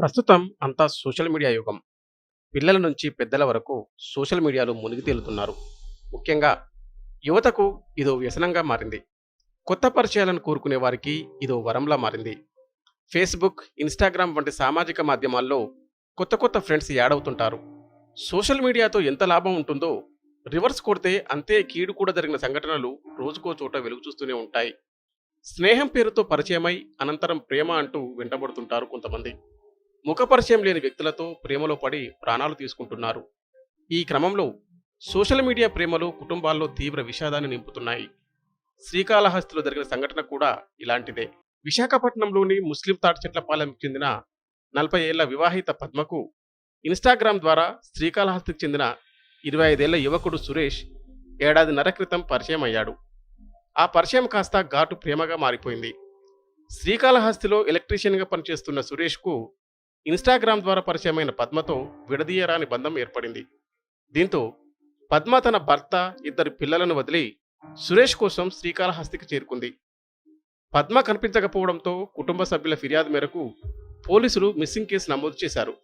ప్రస్తుతం అంతా social media యుగం. పిల్లల నుంచి పెద్దల వరకు సోషల్ మీడియాలో మునిగి తేలుతున్నారు. ముఖ్యంగా యువతకు ఇదో వ్యసనంగా మారింది. కొత్త పరిచయాలను కోరుకునే వారికి ఇదో వరంలా మారింది. ఫేస్బుక్ ఇన్స్టాగ్రామ్ వంటి సామాజిక మాధ్యమాల్లో కొత్త కొత్త ఫ్రెండ్స్ యాడ్ అవుతుంటారు సోషల్ మీడియాతో ఎంత లాభం ఉంటుందో రివర్స్ కొడితే అంతే కీడు కూడా జరిగిన సంఘటనలు రోజుకో చోట వెలుగు చూస్తూనే ఉంటాయి. స్నేహం పేరుతో పరిచయమై అనంతరం ప్రేమ అంటూ వెంటబడుతుంటారు కొంతమంది. ముఖ పరిచయం లేని వ్యక్తులతో ప్రేమలో పడి ప్రాణాలు తీసుకుంటున్నారు. ఈ క్రమంలో సోషల్ మీడియా ప్రేమలు కుటుంబాల్లో తీవ్ర విషాదాన్ని నింపుతున్నాయి. శ్రీకాళహస్తిలో జరిగిన సంఘటన కూడా ఇలాంటిదే. విశాఖపట్నంలోని ముస్లిం తాటిచెట్లపాలెంకి చెందిన నలభై ఏళ్ళ వివాహిత పద్మకు ఇన్స్టాగ్రామ్ ద్వారా శ్రీకాళహస్తికి చెందిన ఇరవై ఐదేళ్ళ యువకుడు సురేష్ ఏడాదిన్నర క్రితం పరిచయం అయ్యాడు. ఆ పరిచయం కాస్త ఘాటు ప్రేమగా మారిపోయింది. శ్రీకాళహస్తిలో ఎలక్ట్రీషియన్గా పనిచేస్తున్న సురేష్కు ఇన్స్టాగ్రామ్ ద్వారా పరిచయమైన పద్మతో విడదీయరాని బంధం ఏర్పడింది. దీంతో పద్మ తన భర్త ఇద్దరు పిల్లలను వదిలి సురేష్ కోసం శ్రీకాళహస్తికి చేరుకుంది. పద్మ కనిపించకపోవడంతో కుటుంబ సభ్యుల ఫిర్యాదు మేరకు పోలీసులు మిస్సింగ్ కేసు నమోదు చేశారు.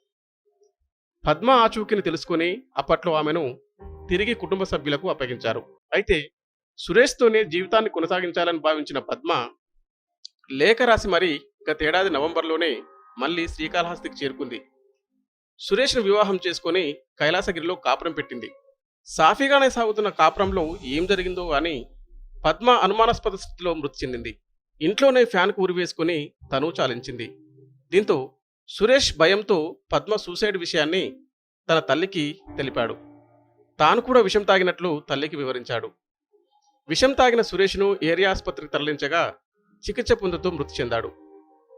పద్మ ఆచూకీని తెలుసుకుని అప్పట్లో ఆమెను తిరిగి కుటుంబ సభ్యులకు అప్పగించారు. అయితే సురేష్తోనే జీవితాన్ని కొనసాగించాలని భావించిన పద్మ లేఖ రాసి మరీ గతేడాది నవంబర్లోనే మళ్ళీ శ్రీకాళహస్తికి చేరుకుంది. సురేష్ను వివాహం చేసుకుని కైలాసగిరిలో కాపురం పెట్టింది. సాఫీగానే సాగుతున్న కాపురంలో ఏం జరిగిందో అని పద్మ అనుమానాస్పద స్థితిలో మృతి చెందింది. ఇంట్లోనే ఫ్యాన్కు ఉరివేసుకుని తను చాలించింది. దీంతో సురేష్ భయంతో పద్మ సూసైడ్ విషయాన్ని తన తల్లికి తెలిపాడు. తాను కూడా విషం తాగినట్లు తల్లికి వివరించాడు. విషం తాగిన సురేష్ను ఏరియా ఆసుపత్రికి తరలించగా చికిత్స పొందుతూ మృతి చెందాడు.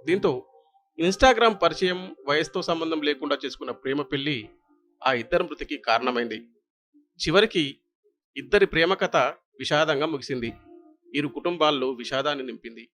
దీంతో ఇన్స్టాగ్రామ్ పరిచయం వయసుతో సంబంధం లేకుండా చేసుకున్న ప్రేమ పెళ్ళి ఆ ఇద్దరి మృతికి కారణమైంది. చివరికి ఇద్దరి ప్రేమ కథ విషాదంగా ముగిసింది. ఇరు కుటుంబాల్లో విషాదాన్ని నింపింది.